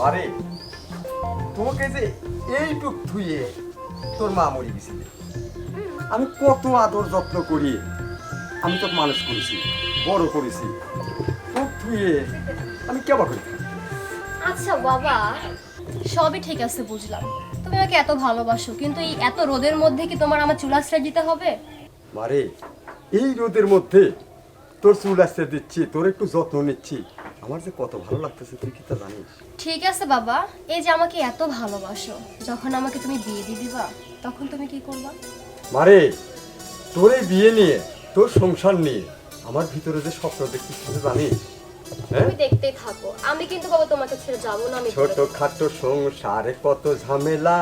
মারে তোমাকে যে এইটুক ধুয়ে তোর মা মরে গেছিলে আমি কত আদর যত্ন করি আমি তোর মানুষ করেছি বড় করেছি। তোর ধুয়ে আমি কেমন করি? আচ্ছা বাবা সবই ঠিক আছে বুঝলাম। তুমি আমাকে এত ভালোবাসো কিন্তু এই এত রোদের মধ্যে কি তোমার আমার চুল আশ্রয় দিতে হবে? মারে এই রোদের মধ্যে তোর চুল আসতে দিচ্ছি তোর একটু যত্ন নিচ্ছি। আমার যে কত ভালো লাগতেছে তুই কি তা জানিস? ঠিক আছে বাবা এই যে আমাকে এত ভালোবাসো যখন আমাকে তুমি বিয়ে দিয়ে দিবা তখন তুমি কি করবা? মারে তোর এই বিয়ে নিয়ে তোর সংসার নিয়ে আমার ভিতরে যে স্বপ্ন দেখছিস তুই জানিস? হ্যাঁ? তুমি দেখতেই থাকো আমি কিন্তু বাবা তোমাকে ছেড়ে যাব না আমি ছোট খাটো সংসারে কত ঝামেলা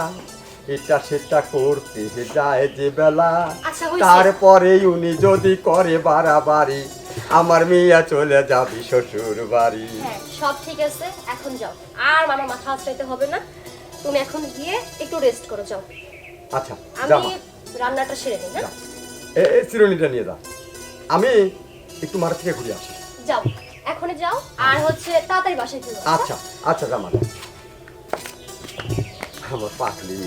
এটা সেটা করতে যায় যে বেলা। আচ্ছা। তারপরে উনি যদি করে বাড়াবাড়ি আমার মেয়া চলে যাবি শ্বশুর বাড়ি। হ্যাঁ সব ঠিক আছে এখন যাও। আর আমার মাথা আশ্রাইতে হবে না। তুমি এখন গিয়ে একটু রেস্ট করো যাও। আচ্ছা আমি রান্নাটা সেরে নিই যা। হ্যাঁ এ এ চিরুনিটা নিয়ে যা। আমি একটু মারা থেকে ঘুরে আসি। যাও এখনই যাও। আর হচ্ছে তাড়াতাড়ি বাসায় ফিরো আচ্ছা আচ্ছা যা মারা আমার পাকলি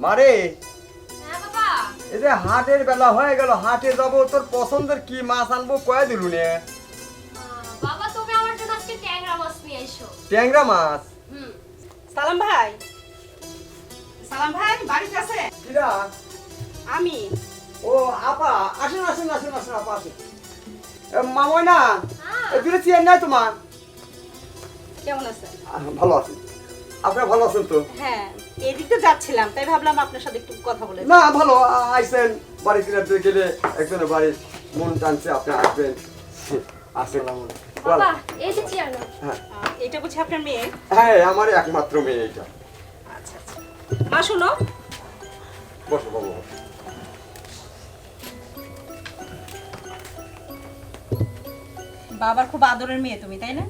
মারে হ্যাঁ এই যে হাটের বেলা হয়ে গেল হাটে যাব তোর পছন্দের কি মাছ আনব কয়ে দিলু নে। বাবা তুমি আমার জন্য আজকে ট্যাংরা মাছ নিয়ে এসো। ট্যাংরা মাছ? হুম। সালাম ভাই। সালাম ভাই বাড়িতে আছে কিরা? আমি। ও আপা আসেন আসেন আসেন আসেন আপা আসেন। এ, না? হ্যাঁ। এ, দূরে চেয়ার নাই তোমার? কেমন আছেন? আহ, ভালো আছেন আপনারা ভালো আছেন তো? হ্যাঁ এদিক তো যাচ্ছিলাম তাই ভাবলাম আপনার সাথে একটু কথা বলে না ভালো আ- আইসেন বাড়ি কিনাতে গেলে একজনের বাড়ির মন টানছে আপনি আসবেন। আসেন বাবা এই যে চেয়ার হ্যাঁ। এটা বুঝি আপনার মেয়ে? হ্যাঁ আমার একমাত্র মেয়ে এটা। আচ্ছা আচ্ছা। মা শুনো। বসো বাবু বাবার খুব আদরের মেয়ে তুমি তাই না?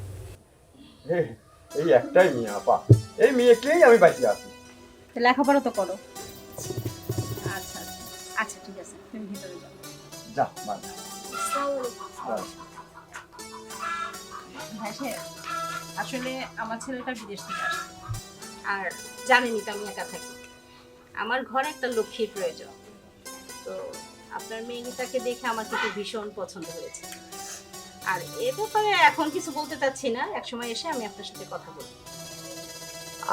এই এই একটাই মেয়ে আপা। এই মেয়েকেই আমি বাইসে আছি। লেখাপড়া তো করো। আচ্ছা আচ্ছা। আচ্ছা ঠিক আছে তুমি ভিতরে যাও। যা ভাই আসলে আমার ছেলেটা বিদেশ থেকে আসছে। আর জানেনই তো আমি একা থাকি। আমার ঘরে একটা লক্ষ্মীর প্রয়োজন। তো আপনার মেয়েটাকে দেখে আমার কিন্তু ভীষণ পছন্দ হয়েছে। আর এ ব্যাপারে এখন কিছু বলতে চাচ্ছি না। একসময় এসে আমি আপনার সাথে কথা বলব।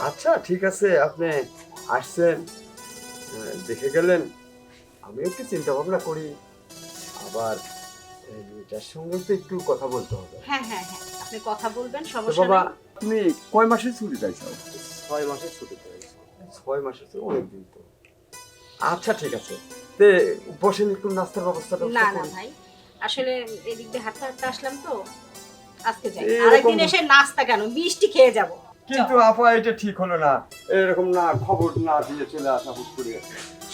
আচ্ছা ঠিক আছে আপনি আসছেন। দেখে গেলেন আমি একটু চিন্তা ভাবনা করি। আবার এই মেয়েটার সঙ্গে তো একটু কথা বলতে হবে। হ্যাঁ হ্যাঁ হ্যাঁ আপনি কথা বলবেন তো সমস্যা বাবা নেই। তুমি কয় মাসের ছুটি চাইছো ছয় মাসের ছুটি চাইছো। ছয় মাসের ছুটি অনেক দিন তো। আচ্ছা ঠিক আছে। তে বসেন একটু নাস্তার ব্যবস্থাটা না না ভাই আসলে এদিক দিয়ে হাঁটতে হাঁটতে আসলাম তো আজকে যাই। আরেকদিন এসে নাস্তা কেন? মিষ্টি খেয়ে যাব। কিন্তু আপা এটা ঠিক হলো না। এরকম না খবর না দিয়ে চলে আসা হুট করে।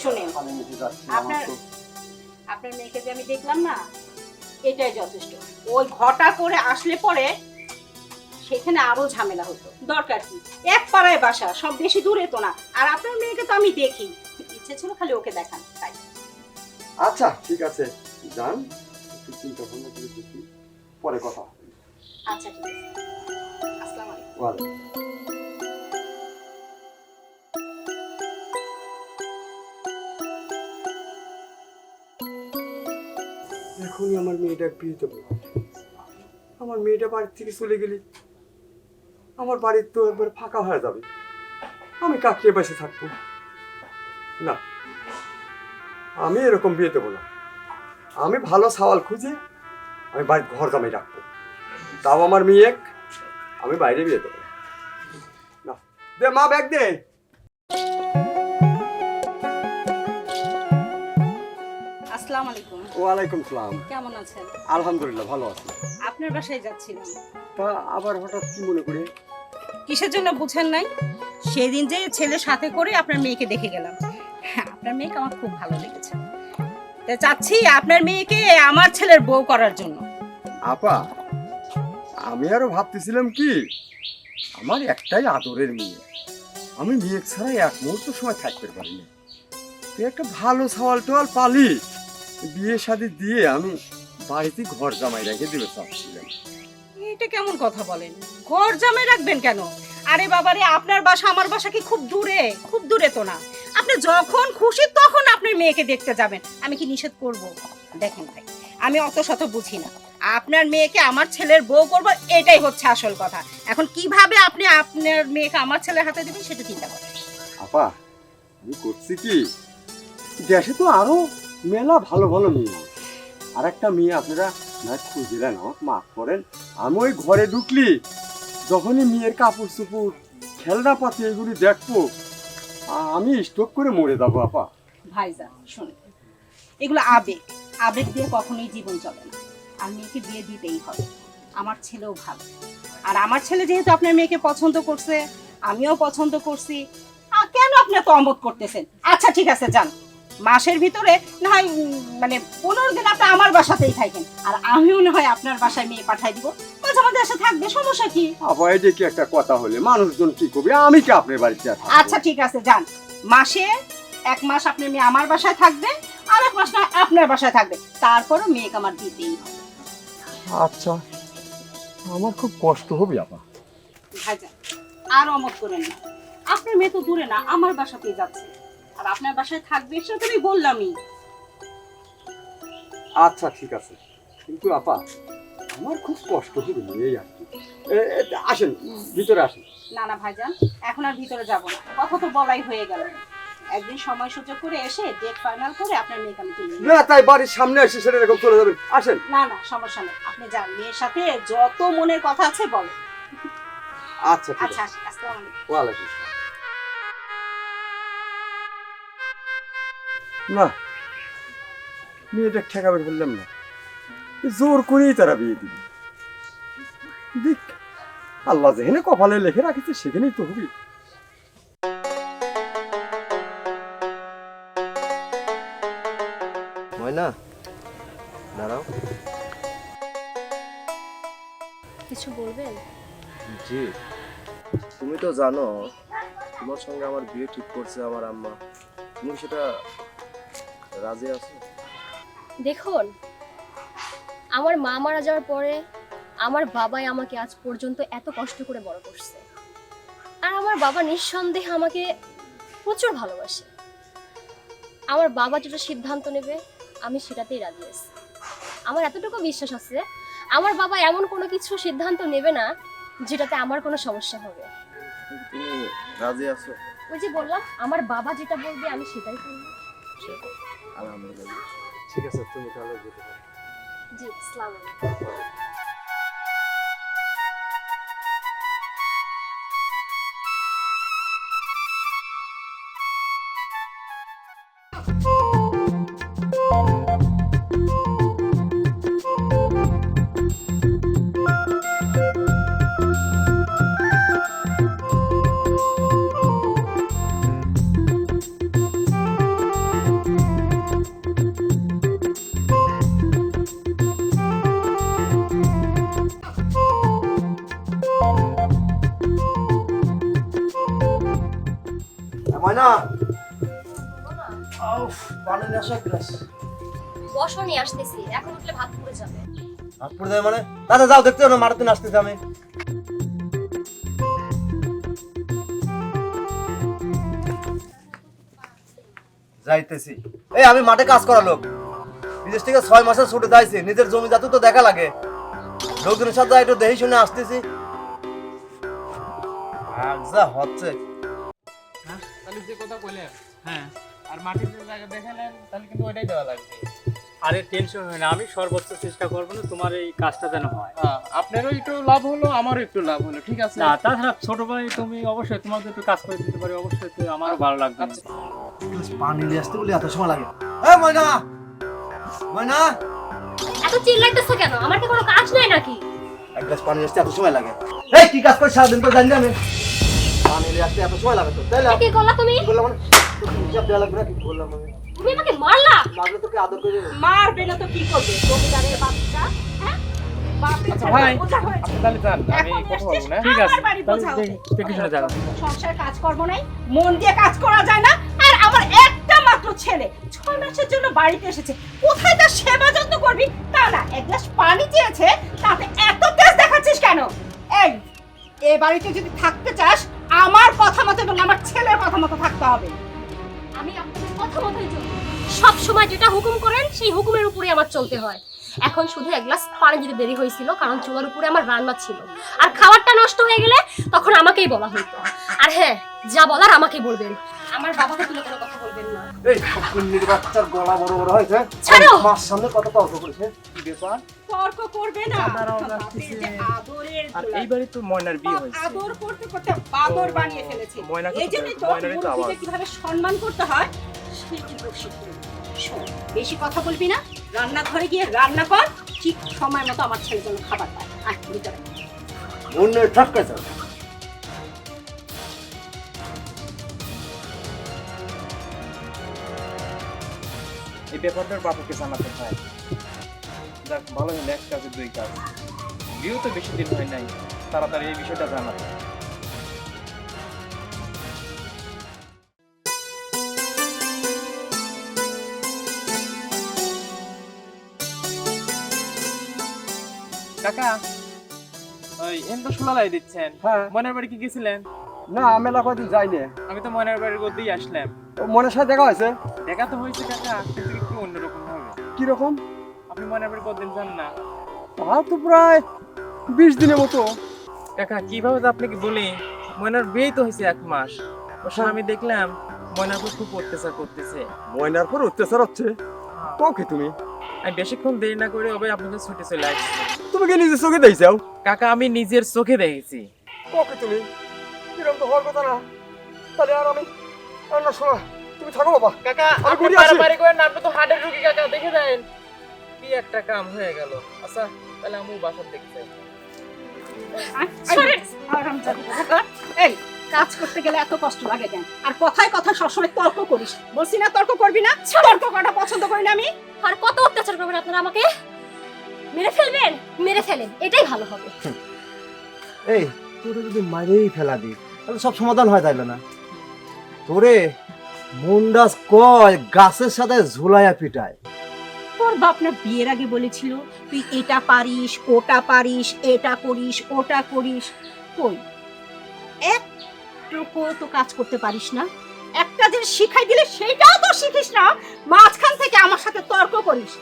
শুনেন। আমি নিতে যাচ্ছি আমার আপনার তো আপনার মেয়েকে যে আমি দেখলাম না এটাই যথেষ্ট। ওই ঘটা করে আসলে পরে সেখানে আরও ঝামেলা হতো। দরকার কি? এক পাড়ায় বাসা সব বেশি দূরে তো না। আর আপনার মেয়েকে তো আমি দেখি। ইচ্ছে ছিল খালি ওকে দেখান তাই। আচ্ছা ঠিক আছে। যান একটু চিন্তা ভাবনা করে দেখি। পরে কথা আচ্ছা ঠিক আছে। আসসালামু আলাইকুম। এখনই আমার মেয়েটা বিয়ে দেবো আমার মেয়েটা বাড়ি থেকে চলে গেলি আমার বাড়ির তো একবার ফাঁকা হয়ে যাবে। আমি কাকিয়ে বসে থাকব। না, আমি এরকম বিয়ে দেবো না আমি ভালো সওয়াল খুঁজে আমি বাড়ির ঘর জামাই রাখব। তাও আমার মেয়ে এক, আমি বাইরে বিয়ে দেবো না। দে মা, ব্যাগ দে। আলাইকুম। ওয়ালাইকুম সালাম। কেমন আছেন? আলহামদুলিল্লাহ ভালো আছি। আপনার বাসায় যাচ্ছিলাম। তা আবার হঠাৎ কি মনে করে? কিসের জন্য বুঝেন নাই? সেদিন যে ছেলে সাথে করে আপনার মেয়েকে দেখে গেলাম। হ্যাঁ, আপনার মেয়েকে আমার খুব ভালো লেগেছে। তা চাচ্ছি আপনার মেয়েকে আমার ছেলের বউ করার জন্য। আপা আমি আরও ভাবতেছিলাম কি আমার একটাই আদরের মেয়ে। আমি মেয়ে ছাড়া এক মুহূর্ত সময় থাকতে পারিনি। তুই একটা ভালো সওয়াল টোয়াল পালি। বিয়ে শাদি দিয়ে আমি বাড়িতে ঘর জামাই রেখে দিবে চাচ্ছিলাম এটা কেমন কথা বলেন? ঘর জামাই রাখবেন কেন? আরে বাবারে আপনার বাসা আমার বাসা কি খুব দূরে? খুব দূরে তো না। আপনি যখন খুশি তখন আপনার মেয়েকে দেখতে যাবেন। আমি কি নিষেধ করব? দেখেন ভাই আমি অত শত বুঝি না। আপনার মেয়েকে আমার ছেলের বউ করব এটাই হচ্ছে আসল কথা। এখন কীভাবে আপনি আপনার মেয়েকে আমার ছেলের হাতে দেবেন সেটা চিন্তা করেন। আপা আমি করছি কি? দেশে তো আরও মেলা ভালো ভালো মেয়ে। আর একটা মেয়ে আপনারা না খুঁজলেন আমাকে মাফ করেন, আমি ওই ঘরে ঢুকলি, যখনই মেয়ের কাপড় চুপুর খেলনা পাতি এগুলি দেখব আমি স্টক করে মরে যাব, আপা। ভাইজা শুনে এগুলো আবেগ। আবেগ দিয়ে কখনোই জীবন চলে না। আর মেয়েকে বিয়ে দিতেই হবে। আমার ছেলেও ভালো। আর আমার ছেলে যেহেতু আপনার মেয়েকে পছন্দ করছে, আমিও পছন্দ করছি কেন আপনি এত অমত করতেছেন? আচ্ছা ঠিক আছে, যান। মাসের ভিতরে না হয় মানে পনেরো দিন আপনি আমার বাসাতেই থাকেন। আর আমিও না হয় আপনার বাসায় মেয়ে পাঠাই দিব। মাঝে মাঝে এসে থাকবে সমস্যা কি? আপা এটা কি একটা কথা হলে মানুষজন কি করবে? আমি কি আপনার বাড়িতে থাকব? আচ্ছা ঠিক আছে যান। মাসে এক মাস আপনার মেয়ে আমার বাসায় থাকবে আর এক মাস না আপনার বাসায় থাকবে। তারপরও মেয়েকে আমার দিতেই হবে। আচ্ছা আমার খুব কষ্ট হবে আপা। ভাইজান আর অমত করেন না। আপনার মেয়ে তো দূরে না আমার বাসাতেই যাচ্ছে। আর আপনার বাসায় থাকবে সেটা তো আমি বললামই। আচ্ছা ঠিক আছে। কিন্তু আপা আমার খুব কষ্ট হবে এই আর কি আসেন ভিতরে আসেন। না না ভাইজান এখন আর ভিতরে যাব না। কথা তো বলাই হয়ে গেল। একদিন সময় সুযোগ করে এসে ডেট ফাইনাল করে আপনার মেয়েকে আমি তুলে না তাই বাড়ির সামনে এসে সেটা এরকম চলে যাবেন আসেন। না না সমস্যা নেই। আপনি যান মেয়ের সাথে যত মনের কথা আছে বল আচ্ছা আচ্ছা আসসালামু আলাইকুম। ওয়ালাইকুম আসসালাম। না মেয়েটা ঠেকাবে বললাম না। জোর করেই তারা বিয়ে দিবে। দেখ আল্লাহ যেখানে কপালে লেখে রাখিছে সেখানেই তো হবে। ময়না দাঁড়াও। কিছু বলবেন? জি তুমি তো জানো তোমার সঙ্গে আমার বিয়ে ঠিক করছে আমার আম্মা। তুমি সেটা রাজি আছো? দেখুন আমার মা মারা যাওয়ার পরে আমার বাবাই আমাকে আজ পর্যন্ত এত কষ্ট করে বড় করছে। আর আমার বাবা নিঃসন্দেহে আমাকে প্রচুর ভালোবাসে। আমার বাবা যেটা সিদ্ধান্ত নেবে আমি সেটাতেই রাজি আছি। আমার এতটুকু বিশ্বাস আছে আমার বাবা এমন কোনো কিছু সিদ্ধান্ত নেবে না যেটাতে আমার কোনো সমস্যা হবে। তুমি রাজি আছো? ওই যে বললাম আমার বাবা যেটা বলবে আমি সেটাই করব। আলহামদুলিল্লাহ। ঠিক আছে তুমি তাহলে যেতে পারো। জি আসসালামু আলাইকুম। ময়না আউফ পানি নিয়ে আসো গ্লাস বসো নিয়ে আসতেছি। এখন উঠলে ভাত পুড়ে যাবে। হাত পড়ে যাবে মানে? দাদা যাও দেখতে না মারাতে আসতেছি আমি। যাইতেছি। এই আমি মাঠে কাজ করা লোক। বিদেশ থেকে ছয় মাসের ছুটে যাইছি নিজের জমি জাতু তো দেখা লাগে। লোকজনের সাথে একটু দেখে শুনে আসতেছি। আর যা হচ্ছে। হ্যাঁ যে কথা কইলেন হ্যাঁ। আর মাটির যে জায়গা দেখালেন তাহলে কিন্তু ওইটাই দেওয়া লাগবে। আরে টেনশন হয় না আমি সর্বোচ্চ চেষ্টা করব না তোমার এই কাজটা যেন হয়। হ্যাঁ, আপনারও একটু লাভ হলো আমারও একটু লাভ হলো ঠিক আছে? না তাছাড়া ছোট ভাই তুমি অবশ্যই তোমাকে একটু কাজ করে দিতে পারি অবশ্যই তো আমারও ভালো লাগবে আচ্ছা। পানি নিয়ে আসতে বলে এত সময় লাগে। এই ময়না! ময়না! এত চিল্লাইতেছো কেন? আমার কি কোনো কাজ নাই নাকি? এক গ্লাস পানি আসতে এত সময় লাগে। এই কি কাজ করে সারাদিন তো জানি না আমি আসতে এত সময় লাগে তাই না? কি করলা তুমি? কি মানে? হিসাব দেওয়া লাগবে না কি করলাম আমি তুমি আমাকে মারলা? লাগলে তোকে আদর করে মারবে না তো কি করবে? জমিদারের বাচ্চা হ্যাঁ? আচ্ছা সংসার কাজ করব নাই মন দিয়ে কাজ করা যায় না আর আমার একটা মাত্র ছেলে ছয় মাসের জন্য বাড়িতে এসেছে। কোথায় তার সেবা যত্ন করবি? তা না এক গ্লাস পানি চেয়েছে তাতে এত তেজ দেখাচ্ছিস কেন? এই এ বাড়িতে যদি থাকতে চাস আমার কথা মতো এবং আমার ছেলের কথা মতো থাকতে হবে। আমি সব সময় যেটা হুকুম করেন, সেই হুকুমের উপরে আমার চলতে হয়। এখন শুধু এক গ্লাস পানি দিতে দেরি হয়েছিল, কারণ চুলার উপরে আমার রান্না ছিল। আর খাবারটা নষ্ট হয়ে গেলে তখন আমাকেই বলা হইতো। আর হ্যাঁ যা বলার আমাকেই বলবেন। আমার বাবাকে তুলে কোনো কথা বলবেন না। এই কুন্নির বাচ্চার গলা বড় বড় হয়েছে। ছাড়ো! মার সামনে কত তর্ক করেছে? কি ব্যাপার? তর্ক করবে না। দাঁড়াও, বাপের আসতেছে। যে আদরের আর দুলাল। তো ময়নার বিয়ে হয়েছে। আদর করতে করতে বাদর বানিয়ে ফেলেছে। ময়নাকে এই তো তো ময়নারই তো মুরব্বিকে আওয়াজ। কীভাবে সম্মান করতে হয় শোন, বেশি কথা বলবি না। রান্নাঘরে গিয়ে রান্না কর। ঠিক সময় মতো আমার ছেলে যেন খাবার পায়। ভিতরে। অন্য ঠকাইছে এই ব্যাপারটার বাবাকে জানাতে হয় যাক ভালো হলো এক কাজে দুই কাজ। বিয়েও তো বেশি দিন হয় নাই তাড়াতাড়ি এই বিষয়টা জানাতে। কাকা ওই এমটা সোলালাই দিচ্ছেন। হ্যাঁ। মনের বাড়ি কি গেছিলেন? না আমি কদিন যাইনি। আমি তো মনের বাড়ির গদ্যেই আসলাম। ও মনের সাথে দেখা হয়েছে? দেখা তো হয়েছে কাকা। অন্যরকম হবে কীরকম? আপনি মনের বাড়ি কতদিন যান না? তা তো প্রায় বিশ দিনের মতো। কাকা কীভাবে তো আপনাকে বলি ময়নার বিয়েই তো হয়েছে এক মাস। ওর আমি দেখলাম ময়নার উপর খুব অত্যাচার করতেছে। ময়নার পর অত্যাচার হচ্ছে? তো কি তুমি? আমি বেশিক্ষণ দেরি না করে ওভাবে আপনাকে ছুটে চলে আসছি। তুমি কি নিজের চোখে দেখছাও কাকা আমি নিজের চোখে দেখেছি। কি তুমি? এরকম তো হওয়ার কথা না। তাহলে আর আমি আর না শোনা তুমি থাকো বাবা। কাকা আমি ঘুরে আসি। বাড়াবাড়ি করেন না, আপনি তো হার্টের রুগী কাকা দেখে দেন। কি একটা কাম হয়ে গেল। আচ্ছা তাহলে আমি বাসার কোথাকার। এই কাজ করতে গেলে এত কষ্ট লাগে কেন? আর কথায় কথা সবসময় তর্ক করিস। বলছি না তর্ক করবি না? তর্ক করাটা পছন্দ করি না আমি। আর কত অত্যাচার করবেন আপনারা আমাকে? মেরে ফেলবেন? মেরে ফেলেন এটাই ভালো হবে। এই তোরে যদি মারেই ফেলা দি তাহলে সব সমাধান হয় তাইলে না। তোরে মুন্ডাস কয় গাছের সাথে ঝুলাইয়া পিটায়। তোর বাপ না বিয়ের আগে বলেছিল তুই এটা পারিস ওটা পারিস এটা করিস ওটা করিস। কই? একটুকু তো কাজ করতে পারিস না। একটা জিনিস শিখাই দিলে সেটাও তো শিখিস না। মাঝখান থেকে আমার সাথে তর্ক করিস।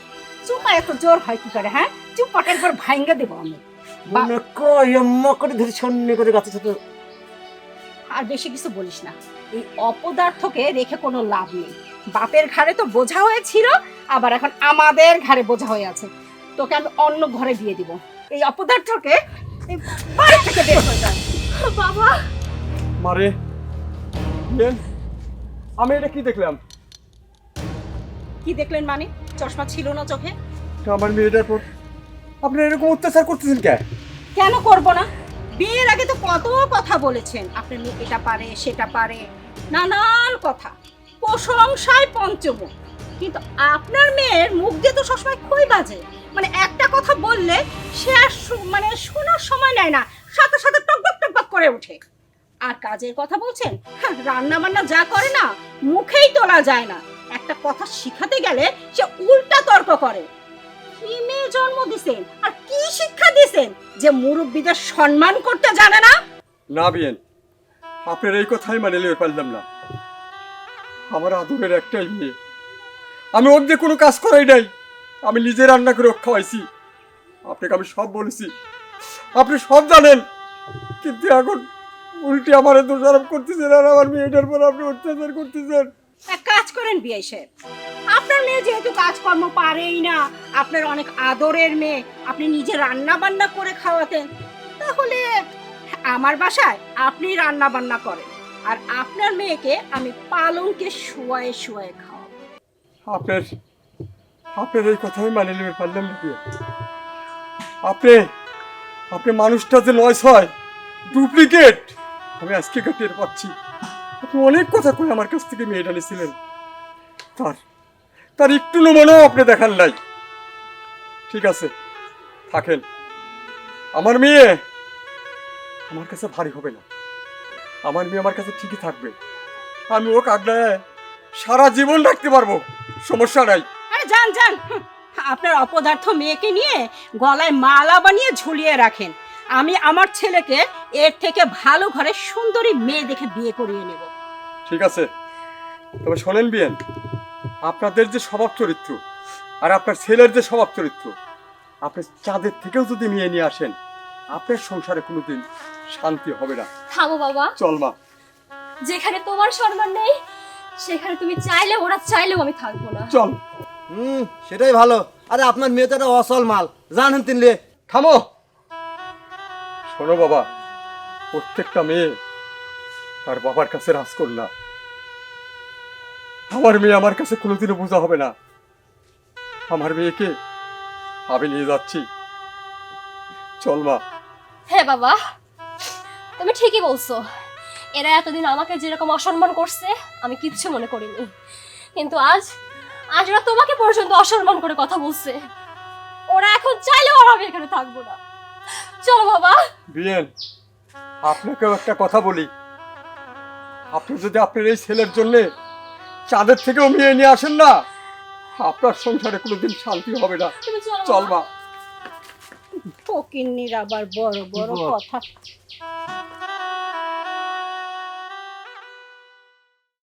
চুপা এত জোর হয় কি করে হ্যাঁ? চুপাটা একবার ভাঙ্গা দেবো আমি। মনে কয় করে ধরে ছন্নি করে গাছের সাথে? আর বেশি কিছু বলিস না। এই অপদার্থকে রেখে কোনো লাভ নেই। বাপের ঘাড়ে তো বোঝা হয়েছিল আবার এখন আমাদের ঘাড়ে বোঝা হয়ে আছে। তোকে আমি অন্য ঘরে দিয়ে দিব। এই অপদার্থকে এই বাড়ি থেকে বের হয়ে যায় বাবা! মারে। আমি এটা কি দেখলাম? কি দেখলেন মানে? চশমা ছিল না চোখে? আমার মেয়েটার পর আপনি এরকম অত্যাচার করতেছেন কে? কেন করব না? বিয়ের আগে তো কত কথা বলেছেন। আপনার মেয়ে এটা পারে সেটা পারে। নানান কথা। প্রশংসায় পঞ্চমুখ। কিন্তু আপনার মেয়ের মুখ দিয়ে তো সবসময় খুবই বাজে। মানে একটা কথা বললে সে আর মানে শোনার সময় নেয় না। সাথে সাথে টকবক টকবক করে ওঠে। আর কাজের কথা বলছেন? রান্না বান্না যা করে না, মুখেই তোলা যায় না। একটা কথা শিখাতে গেলে সে উল্টা তর্ক করে। কি মেয়ে জন্ম দিছেন? আর কি শিক্ষা দিছেন? যে মুরব্বীদের সম্মান করতে জানে না? না বিয়েন আপনার এই কথাই মানে নিতে পারলাম না। আমার আদরের একটাই মেয়ে। আমি দিয়ে কোনো কাজ করাই নাই। আমি নিজে রান্না করে খাওয়াইছি। আপনাকে আমি সব বলেছি। আপনি সব জানেন। কিন্তু এখন উল্টে আমার দোষারোপ করতেছেন আর আমার মেয়েটার পর আপনি অত্যাচার করতেছেন। এক কাজ করেন বিয়ে সাহেব। আপনার মেয়ে যেহেতু কাজকর্ম পারেই না, আপনার অনেক আদরের মেয়ে, আপনি নিজে রান্না বান্না করে খাওয়াতেন, তাহলে আমার বাসায় আপনি রান্না বান্না করেন, আর আপনার মেয়েকে আমি পালংকে শুয়ায়ে শুয়ায়ে খাওয়াবো। আপনার আপনার এই কথাই মানে নিতে পারলাম না আপনি আপনি মানুষটা যে নয় ছয় ডুপ্লিকেট আমি আজকে টের পাচ্ছি। আপনি অনেক কথা কই আমার কাছ থেকে মেয়েটা নিয়েছিলেন তার তার একটু নমনও আপনি দেখান নাই। ঠিক আছে, থাকেন। আমার মেয়ে আমার কাছে ভারী হবে না। আমার মেয়ে আমার কাছে ঠিকই থাকবে। আমি ও কাগড়ায় সারা জীবন রাখতে পারব। সমস্যা নাই। আরে যান যান। আপনার অপদার্থ মেয়েকে নিয়ে গলায় মালা বানিয়ে ঝুলিয়ে রাখেন। আমি আমার ছেলেকে এর থেকে ভালো ঘরে সুন্দরী মেয়ে দেখে বিয়ে করিয়ে নেব। ঠিক আছে। তবে শোনেন বিয়েন আপনাদের যে স্বভাব চরিত্র আর আপনার ছেলের যে স্বভাব চরিত্র আপনি চাঁদের থেকেও যদি নিয়ে নিয়ে আসেন আপনার সংসারে কোনোদিন শান্তি হবে না। থামো বাবা। চল মা। যেখানে তোমার সম্মান নেই সেখানে তুমি চাইলে ওরা চাইলেও আমি থাকব না। চল। হুম সেটাই ভালো। আরে আপনার মেয়ে তো একটা অসল মাল। জানেন তিনলে। থামো। শোনো বাবা প্রত্যেকটা মেয়ে তার বাবার কাছে রাজ না আমার মেয়ে আমার কাছে কোনোদিনও বোঝা হবে না। আমার মেয়েকে আমি নিয়ে যাচ্ছি। চল মা। হ্যাঁ বাবা। তুমি ঠিকই বলছো। এরা এতদিন আমাকে যেরকম অসম্মান করছে আমি কিচ্ছু মনে করিনি। কিন্তু আজ আজ ওরা তোমাকে পর্যন্ত অসম্মান করে কথা বলছে। ওরা এখন চাইলেও আর আমি এখানে থাকব না। চলো বাবা। বিয়েন আপনাকেও একটা কথা বলি। আপনি যদি আপনার এই ছেলের জন্য চাঁদের থেকেও মেয়ে নিয়ে আসেন না আপনার সংসারে কোনোদিন শান্তি হবে না। তুমি চলো। মা। ফকিন্নির আবার বড় বড় কথা।